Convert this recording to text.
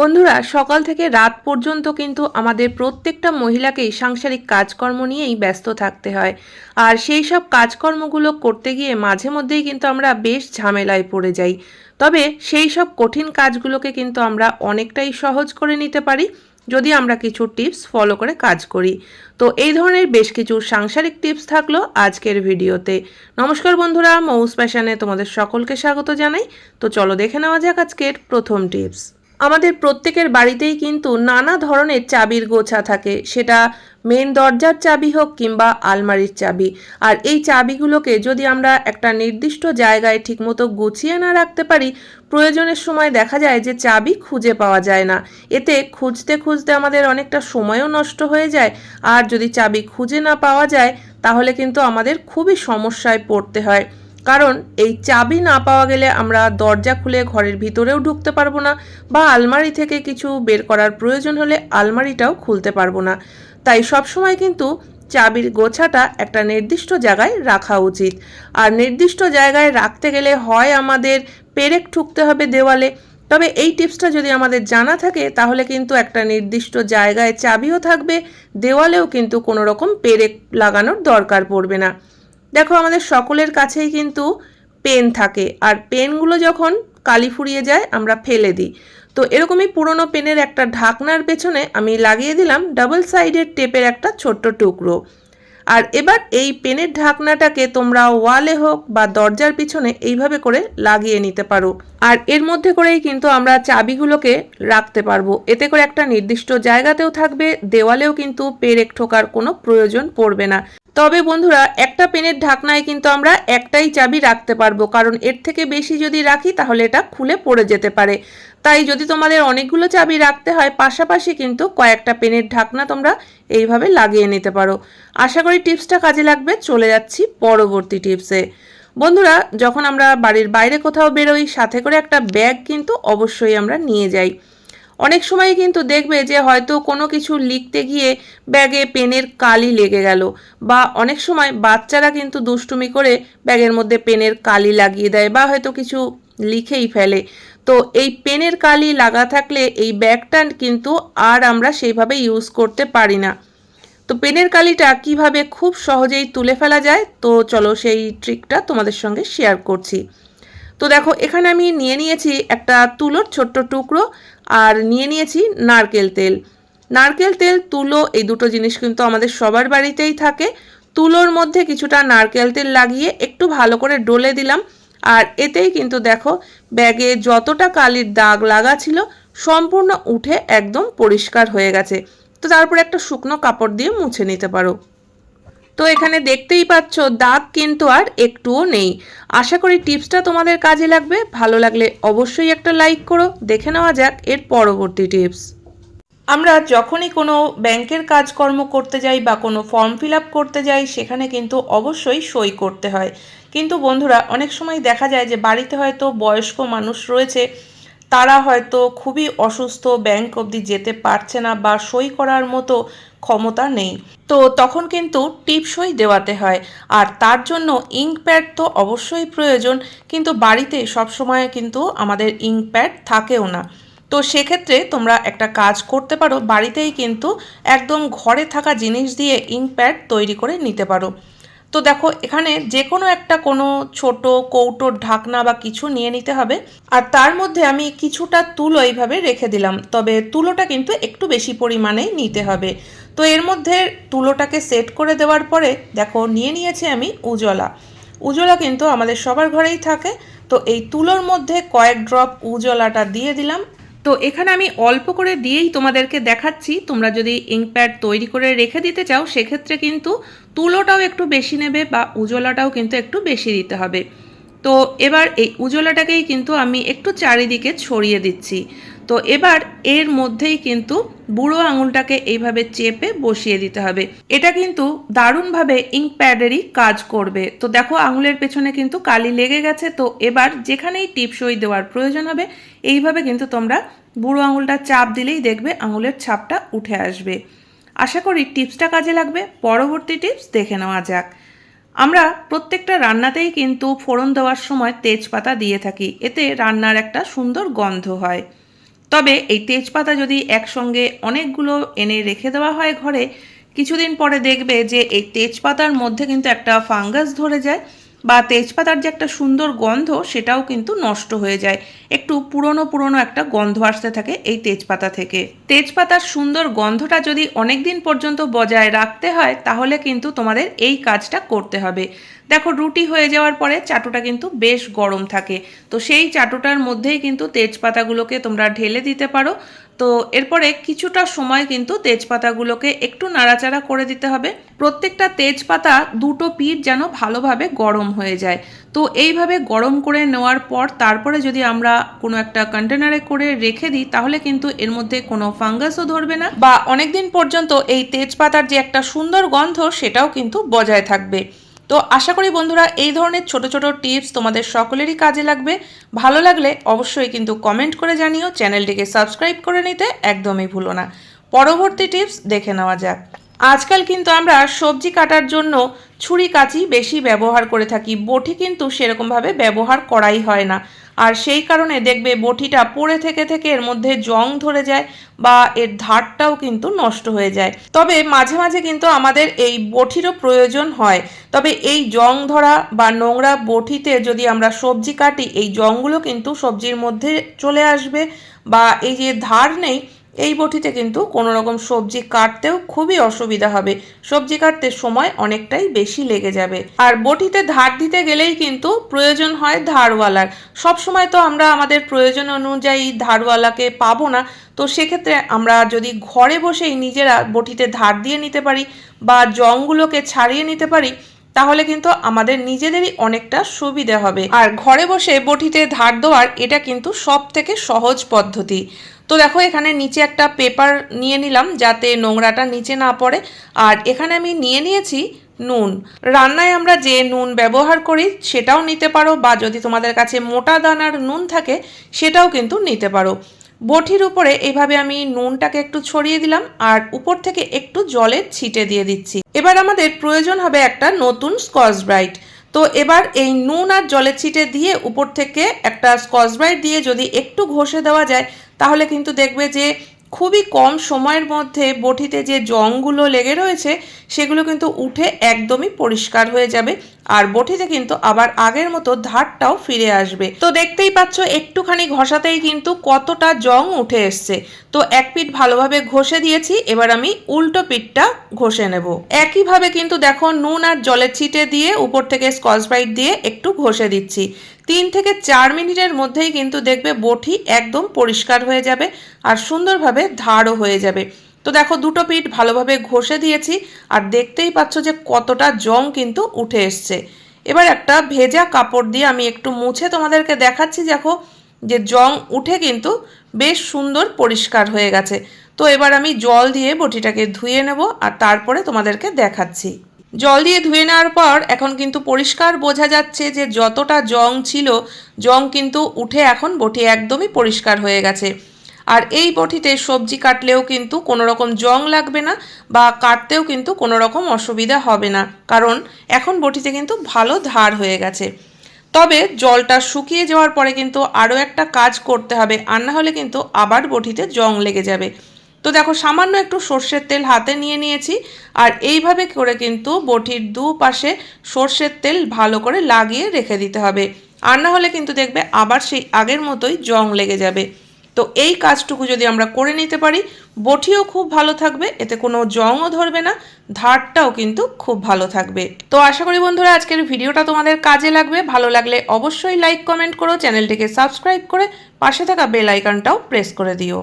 বন্ধুরা, সকাল থেকে রাত পর্যন্ত কিন্তু আমাদের প্রত্যেকটা মহিলাকেই সাংসারিক কাজকর্ম নিয়েই ব্যস্ত থাকতে হয়। আর সেই সব কাজকর্মগুলো করতে গিয়ে মাঝে মধ্যেই কিন্তু আমরা বেশ ঝামেলায় পড়ে যাই। তবে সেই সব কঠিন কাজগুলোকে কিন্তু আমরা অনেকটাই সহজ করে নিতে পারি যদি আমরা কিছু টিপস ফলো করে কাজ করি। তো এই ধরনের বেশ কিছু সাংসারিক টিপস থাকল আজকের ভিডিওতে। নমস্কার বন্ধুরা, মৌস প্যাশনে তোমাদের সকলকে স্বাগত জানাই। তো চলো দেখে নেওয়া যাক আজকের প্রথম টিপস। আমাদের প্রত্যেকের বাড়িতেই কিন্তু নানা ধরনের চাবির গোছা থাকে। সেটা মেন দরজার চাবি হোক কিংবা আলমারির চাবি। আর এই চাবিগুলোকে যদি আমরা একটা নির্দিষ্ট জায়গায় ঠিকমতো গুছিয়ে না রাখতে পারি, প্রয়োজনের সময় দেখা যায় যে চাবি খুঁজে পাওয়া যায় না। এতে খুঁজতে খুঁজতে আমাদের অনেকটা সময়ও নষ্ট হয়ে যায়। আর যদি চাবি খুঁজে না পাওয়া যায়, তাহলে কিন্তু আমাদের খুবই সমস্যায় পড়তে হয়। কারণ এই চাবি না পাওয়া গেলে আমরা দরজা খুলে ঘরের ভিতরেও ঢুকতে পারব না বা আলমারি থেকে কিছু বের করার প্রয়োজন হলে আলমারিটাও খুলতে পারব না। তাই সবসময় কিন্তু চাবির গোছাটা একটা নির্দিষ্ট জায়গায় রাখা উচিত। আর নির্দিষ্ট জায়গায় রাখতে গেলে হয় আমাদের পেরেক ঠুকতে হবে দেওয়ালে। তবে এই টিপসটা যদি আমাদের জানা থাকে, তাহলে কিন্তু একটা নির্দিষ্ট জায়গায় চাবিও থাকবে, দেওয়ালেও কিন্তু কোনো রকম পেরেক লাগানোর দরকার পড়বে না। দেখো, আমাদের সকলের কাছেই কিন্তু পেন থাকে। আর পেনগুলো যখন কালি ফুরিয়ে যায়, আমরা ফেলে দিই। তো এরকমই পুরনো পেনের একটা ঢাকনার পেছনে আমি লাগিয়ে দিলাম ডাবল সাইডের টেপের একটা ছোট্ট টুকরো। আর এবার এই পেনের ঢাকনাটাকে তোমরা ওয়ালে হোক বা দরজার পিছনে এইভাবে করে লাগিয়ে নিতে পারো। আর এর মধ্যে করেই কিন্তু আমরা চাবিগুলোকে রাখতে পারব। এতে করে একটা নির্দিষ্ট জায়গাতেও থাকবে, দেওয়ালেও কিন্তু পেরেক ঠোকার কোনো প্রয়োজন পড়বে না। তবে বন্ধুরা, একটা পেনের ঢাকনায় কিন্তু আমরা একটাই চাবি রাখতে পারব, কারণ এর থেকে বেশি যদি রাখি তাহলে এটা খুলে পড়ে যেতে পারে। তাই যদি তোমাদের অনেকগুলো চাবি রাখতে হয়, পাশাপাশি কিন্তু কয়েকটা পেনের ঢাকনা তোমরা এইভাবে লাগিয়ে নিতে পারো। আশা করি টিপসটা কাজে লাগবে, চলে যাচ্ছি পরবর্তী টিপসে। বন্ধুরা, যখন আমরা বাড়ির বাইরে কোথাও বেরোই, সাথে করে একটা ব্যাগ কিন্তু অবশ্যই আমরা নিয়ে যাই। অনেক সময় কিন্তু দেখবে যে হয়তো কোনো কিছু লিখতে গিয়ে ব্যাগে পেনের কালি লেগে গেল বা অনেক সময় বাচ্চারা কিন্তু দুষ্টুমি করে ব্যাগের মধ্যে পেনের কালি লাগিয়ে দেয় বা হয়তো কিছু লিখেই ফেলে। তো এই পেনের কালি লাগা থাকলে এই ব্যাগটা কিন্তু আর আমরা সেইভাবে ইউজ করতে পারি না। তো পেনের কালিটা কীভাবে খুব সহজেই তুলে ফেলা যায়? তো চলো সেই ট্রিকটা তোমাদের সঙ্গে শেয়ার করছি। তো দেখো, এখানে আমি নিয়ে নিয়েছি একটা তুলোর ছোট্ট টুকরো। আর নিয়ে নিয়েছি নারকেল তেল। নারকেল তেল, তুলো, এই দুটো জিনিস কিন্তু আমাদের সবার বাড়িতেই থাকে। তুলোর মধ্যে কিছুটা নারকেল তেল লাগিয়ে একটু ভালো করে ডলে দিলাম। আর এতেই কিন্তু দেখো, ব্যাগে যতটা কালির দাগ লাগা ছিল, সম্পূর্ণ উঠে একদম পরিষ্কার হয়ে গেছে। তো তারপর একটা শুকনো কাপড় দিয়ে মুছে নিতে পারো। তো এখানে দেখতেই পাচ্ছ, দাগ কিন্তু আর একটুও নেই। আশা করি টিপসটা তোমাদের কাজে লাগবে। ভালো লাগলে অবশ্যই একটা লাইক করো। দেখে নেওয়া যাক এর পরবর্তী টিপস। আমরা যখনই কোনো ব্যাংকের কাজকর্ম করতে যাই বা কোনো ফর্ম ফিল আপ করতে যাই, সেখানে কিন্তু অবশ্যই সই করতে হয়। কিন্তু বন্ধুরা, অনেক সময় দেখা যায় যে বাড়িতে হয়তো বয়স্ক মানুষ রয়েছে তারা হয়তো খুবই অসুস্থ ব্যাংক অবধি যেতে পারছে না বা সই করার মতো ক্ষমতা নেই। তো তখন কিন্তু টিপসই দেওয়াতে হয়। আর তার জন্য ইঙ্ক প্যাড তো অবশ্যই প্রয়োজন, কিন্তু বাড়িতে সবসময় কিন্তু আমাদের ইঙ্ক প্যাড থাকেও না। তো সেক্ষেত্রে তোমরা একটা কাজ করতে পারো, বাড়িতেই কিন্তু একদম ঘরে থাকা জিনিস দিয়ে ইঙ্ক প্যাড তৈরি করে নিতে পারো। তো দেখো, এখানে যে কোনো একটা কোনো ছোট কৌটোর ঢাকনা বা কিছু নিয়ে নিতে হবে। আর তার মধ্যে আমি কিছুটা তুলো এইভাবে রেখে দিলাম। তবে তুলোটা কিন্তু একটু বেশি পরিমাণেই নিতে হবে। তো এর মধ্যে তুলোটাকে সেট করে দেওয়ার পরে দেখো, নিয়ে নিয়েছি আমি উজলা। উজলা কিন্তু আমাদের সবার ঘরেই থাকে। তো এই তুলোর মধ্যে কয়েক ড্রপ উজলাটা দিয়ে দিলাম। তো এখানে আমি অল্প করে দিয়েই তোমাদেরকে দেখাচ্ছি। তোমরা যদি ইঙ্কপ্যাড তৈরি করে রেখে দিতে চাও, সেক্ষেত্রে কিন্তু তুলোটাও একটু বেশি নেবে বা উজলাটাও কিন্তু একটু বেশি দিতে হবে। তো এবার এই উজলাটাকেই কিন্তু আমি একটু চারিদিকে ছড়িয়ে দিচ্ছি। তো এবার এর মধ্যেই কিন্তু বুড়ো আঙুলটাকে এইভাবে চেপে বসিয়ে দিতে হবে। এটা কিন্তু দারুণভাবে ইঙ্ক প্যাডেরই কাজ করবে। তো দেখো আঙুলের পেছনে কিন্তু কালি লেগে গেছে। তো এবার যেখানেই টিপসই দেওয়ার প্রয়োজন হবে, এইভাবে কিন্তু তোমরা বুড়ো আঙুলটা চাপ দিলেই দেখবে আঙুলের ছাপটা উঠে আসবে। আশা করি টিপসটা কাজে লাগবে। পরবর্তী টিপস দেখে নেওয়া যাক। আমরা প্রত্যেকটা রান্নাতেই কিন্তু ফোড়ন দেওয়ার সময় তেজপাতা দিয়ে থাকি, এতে রান্নার একটা সুন্দর গন্ধ হয়। তবে এই তেজপাতা যদি একসঙ্গে অনেকগুলো এনে রেখে দেওয়া হয় ঘরে, কিছুদিন পরে দেখবে যে এই তেজপাতার মধ্যে কিন্তু একটা ফাঙ্গাস ধরে যায়। বা তেজপাতার যে একটা সুন্দর গন্ধ, সেটাও কিন্তু নষ্ট হয়ে যায়। একটু পুরনো পুরনো একটা গন্ধ আসতে থাকে এই তেজপাতা থেকে। তেজপাতার সুন্দর গন্ধটা যদি অনেক দিন পর্যন্ত বজায় রাখতে হয়, তাহলে কিন্তু তোমাদের এই কাজটা করতে হবে। দেখো, রুটি হয়ে যাওয়ার পরে চাটুটা কিন্তু বেশ গরম থাকে। তো সেই চাটুটার মধ্যেই কিন্তু তেজপাতাগুলোকে তোমরা ঢেলে দিতে পারো। তো এরপরে কিছুটা সময় কিন্তু তেজপাতাগুলোকে একটু নাড়াচাড়া করে দিতে হবে। প্রত্যেকটা তেজপাতা দুটো পিঠ যেন ভালোভাবে গরম হয়ে যায়। তো এইভাবে গরম করে নেওয়ার পর তারপরে যদি আমরা কোনো একটা কন্টেনারে করে রেখে দিই, তাহলে কিন্তু এর মধ্যে কোনো ফাঙ্গাসও ধরবে না বা অনেক দিন পর্যন্ত এই তেজপাতার যে একটা সুন্দর গন্ধ, সেটাও কিন্তু বজায় থাকবে। তো আশা করি বন্ধুরা এই ধরনের ছোট ছোট টিপস তোমাদের সকলেরই কাজে লাগবে। ভালো লাগলে অবশ্যই কিন্তু কমেন্ট করে জানিও, চ্যানেলটিকে সাবস্ক্রাইব করে নিতে একদমই ভুলো না। পরবর্তী টিপস দেখে নেওয়া যাক। আজকাল কিন্তু আমরা সবজি কাটার জন্য ছুরি, কাঁচি বেশি ব্যবহার করে থাকি। বটি কিন্তু সেরকমভাবে ব্যবহার করাই হয় না। আর সেই কারণে দেখবে বটিটা পড়ে থেকে থেকে এর মধ্যে জং ধরে যায় বা এর ধারটাও কিন্তু নষ্ট হয়ে যায়। তবে মাঝে মাঝে কিন্তু আমাদের এই বটিরও প্রয়োজন হয়। তবে এই জং ধরা বা নোংরা বটিতে যদি আমরা সবজি কাটি, এই জংগুলো কিন্তু সবজির মধ্যে চলে আসবে বা এই যে ধার নেই, এই বটিতে কিন্তু কোনো রকম সবজি কাটতেও খুবই অসুবিধা হবে। সবজি কাটতে সময় অনেকটাই বেশি লেগে যাবে। আর বটিতে ধার দিতে গেলেই কিন্তু প্রয়োজন হয় ধারওয়ালার। সব সময় তো আমরা আমাদের প্রয়োজন অনুযায়ী ধারওয়ালাকে পাবো না, তো সেক্ষেত্রে আমরা যদি ঘরে বসেই নিজেরা বটিতে ধার দিয়ে নিতে পারি বা জংগুলোকে ছাড়িয়ে নিতে পারি তাহলে কিন্তু আমাদের নিজেদেরই অনেকটা সুবিধে হবে। আর ঘরে বসে বটিতে ধার দেওয়ার এটা কিন্তু সব থেকে সহজ পদ্ধতি। তো দেখো, এখানে নিচে একটা পেপার নিয়ে নিলাম যাতে নোংরাটা নিচে না পড়ে। আর এখানে আমি নিয়ে নিয়েছি নুন। রান্নায় আমরা যে নুন ব্যবহার করি সেটাও নিতে পারো, বা যদি তোমাদের কাছে মোটা দানার নুন থাকে সেটাও কিন্তু নিতে পারো। বটির উপরে এইভাবে আমি নুনটাকে একটু ছড়িয়ে দিলাম আর উপর থেকে একটু জলের ছিটে দিয়ে দিচ্ছি। এবার আমাদের প্রয়োজন হবে একটা নতুন স্কচ ব্রাইট তো এবার এই নুন আর জলের ছিটে দিয়ে উপর থেকে একটা স্কচ ব্রাইট দিয়ে যদি একটু ঘষে দেওয়া যায়, তাহলে কিন্তু দেখবে যে খুবই কম সময়ের মধ্যে বটিতে যে জংগুলো লেগে রয়েছে, সেগুলো কিন্তু উঠে একদমই পরিষ্কার হয়ে যাবে আর বটিতে কিন্তু আবার আগের মতো ধারটাও ফিরে আসবে। তো দেখতেই পাচ্ছ, একটুখানি ঘষাতেই কিন্তু কতটা জং উঠে এসছে। তো এক পিঠ ভালোভাবে ঘষে দিয়েছি, এবার আমি উল্টো পিঠটা ঘষে নেব। একইভাবে কিন্তু দেখো, নুন আর জলের ছিটে দিয়ে উপর থেকে স্কচ ব্রাইট দিয়ে একটু ঘষে দিচ্ছি। তিন থেকে চার মিনিটের মধ্যেই কিন্তু দেখবে বটি একদম পরিষ্কার হয়ে যাবে আর সুন্দরভাবে ধারও হয়ে যাবে। তো দেখো, দুটো পিঠ ভালোভাবে ঘষে দিয়েছি আর দেখতেই পাচ্ছ যে কতটা জং কিন্তু উঠে এসছে। এবার একটা ভেজা কাপড় দিয়ে আমি একটু মুছে তোমাদেরকে দেখাচ্ছি, দেখো, যে জং উঠে কিন্তু বেশ সুন্দর পরিষ্কার হয়ে গেছে। তো এবার আমি জল দিয়ে বটিটাকে ধুয়ে নেব আর তারপরে তোমাদেরকে দেখাচ্ছি। জল দিয়ে ধুয়ে নেওয়ার পর এখন কিন্তু পরিষ্কার বোঝা যাচ্ছে যে যতটা জং ছিল, জং কিন্তু উঠে এখন বটি একদমই পরিষ্কার হয়ে গেছে। আর এই বটিতে সবজি কাটলেও কিন্তু কোনো রকম জং লাগবে না বা কাটতেও কিন্তু কোনো রকম অসুবিধা হবে না, কারণ এখন বটিতে কিন্তু ভালো ধার হয়ে গেছে। তবে জলটা শুকিয়ে যাওয়ার পরে কিন্তু আরও একটা কাজ করতে হবে, আর না হলে কিন্তু আবার বটিতে জং লেগে যাবে। তো দেখো, সামান্য একটু সর্ষের তেল হাতে নিয়ে নিয়েছি। আর এইভাবে করে কিন্তু বটির দুপাশে সর্ষের তেল ভালো করে লাগিয়ে রেখে দিতে হবে। আর না হলে কিন্তু দেখবে আবার সেই আগের মতোই জং লেগে যাবে। তো এই কাজটুকু যদি আমরা করে নিতে পারি, বটিও খুব ভালো থাকবে, এতে কোনো জংও ধরবে না, ধারটাও কিন্তু খুব ভালো থাকবে। তো আশা করি বন্ধুরা, আজকের ভিডিওটা তোমাদের কাজে লাগবে। ভালো লাগলে অবশ্যই লাইক, কমেন্ট করো, চ্যানেলটিকে সাবস্ক্রাইব করে পাশে থাকা বেল আইকনটাও প্রেস করে দিও।